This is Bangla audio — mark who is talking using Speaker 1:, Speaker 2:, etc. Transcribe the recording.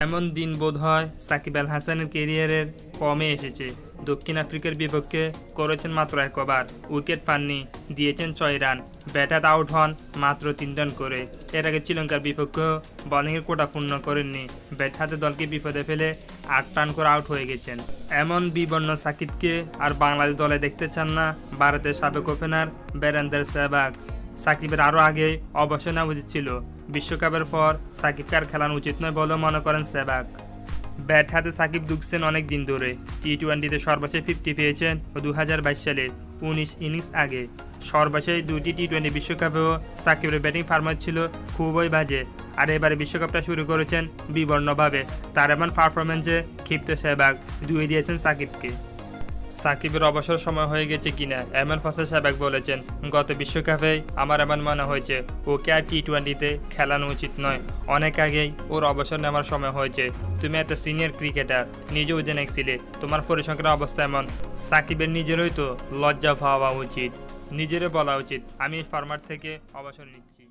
Speaker 1: এমন দিন বোধ হয় সাকিব আল হাসানের কেরিয়ারের কমে এসেছে। দক্ষিণ আফ্রিকার বিপক্ষে করেছেন মাত্র একবার। উইকেট পাননি, দিয়েছেন ছয় রান। ব্যাটাত আউট হন মাত্র তিন রান করে। এর আগে শ্রীলঙ্কার বিপক্ষেও বোলিংয়ের কোটা পূর্ণ করেননি। ব্যাট হাতে দলকে বিপদে ফেলে আট রান করে আউট হয়ে গেছেন। এমন বিবর্ণ সাকিবকে আর বাংলাদেশ দলে দেখতে চান না ভারতের সাবেক ওপেনার বেরেন্দার সেহবাগ। সাকিবের আরও আগে অবসর নেওয়া উচিত ছিল। বিশ্বকাপের পর সাকিবকে আর খেলানো উচিত নয় বলেও মনে করেন সেবাক ব্যাট হাতে সাকিব দুঃখছেন অনেক দিন ধরে। টি টোয়েন্টিতে সর্বশেষ ফিফটি পেয়েছেন ও দু হাজার বাইশ সালে, উনিশ ইনিংস আগে। সর্বশেষ দুটি টি টোয়েন্টি বিশ্বকাপেও সাকিবের ব্যাটিং ফার্মার ছিল খুবই বাজে। আর এবারে বিশ্বকাপটা শুরু করেছেন বিবর্ণভাবে। তার এমন পারফরমেন্সে ক্ষিপ্ত সেহবাগ দুই দিয়েছেন সাকিবকে। সাকিবের অবসর সময় হয়ে গেছে কিনা এমন ফসল সাহেব বলেছেন, গত বিশ্বকাপে আমার এমন মনে হয়েছে, ওকে আর টি টোয়েন্টিতে খেলানো উচিত নয়। অনেক আগেই ওর অবসর নেওয়ার সময় হয়েছে। তুমি এত সিনিয়র ক্রিকেটার, নিজেও জেনেছিলে তোমার পরিসংখ্যান অবস্থা এমন। সাকিবের নিজেরই তো লজ্জা পাওয়া উচিত নিজেরও বলা উচিত, আমি ফার্মার থেকে অবসর নিচ্ছি।